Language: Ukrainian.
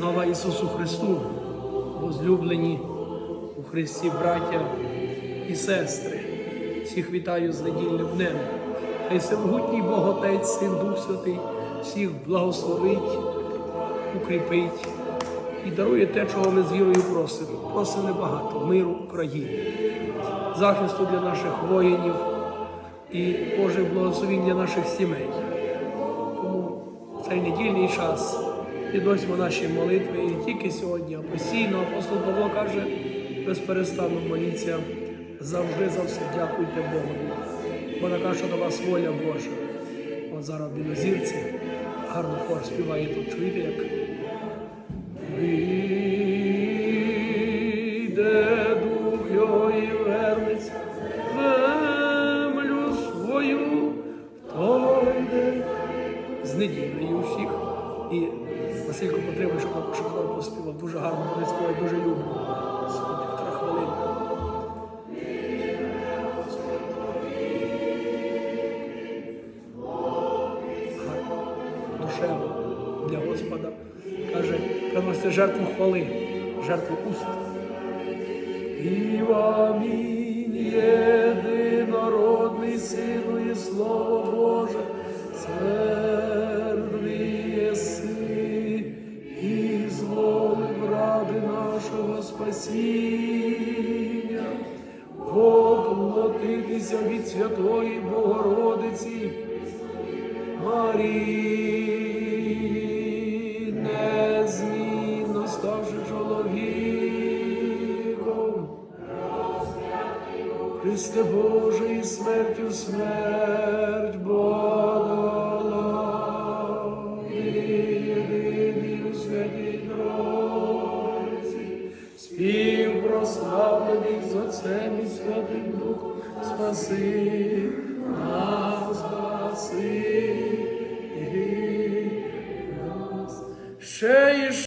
Слава Ісусу Христу, возлюблені у Христі браття і сестри. Всіх вітаю з недільним днем. Хай всемогутній Бог Отець, Син Дух Святий, всіх благословить, укріпить і дарує те, чого ми з вірою просимо. Просимо небагато миру Україні, захисту для наших воїнів і Божих благословінь для наших сімей. Тому цей недільний час підносимо наші молитви і не тільки сьогодні, а постійно апостол Павло каже, безперестанно моліться, завжди за все дякуйте Богові. Бо така, що до вас воля Божа. От зараз білозірці гарно хор співає тут, чуєте, як Вийде дух його свою, хто йде з неділею всіх. І Василько Потребує, щоб також хор поспівав. Дуже гарно вони співають, дуже люблю. Півтора хвилини. Душевно для Господа. Каже, приносите жертву хвали, жертву уст. І вам єдинородний ради нашого спасіння, воплотитися від Святої Богородиці, Марії, незмінно ставши чоловіком. Христе Боже, і смертю смерть подолав, спів прославлений з Отцем і Святим Духом, спаси нас,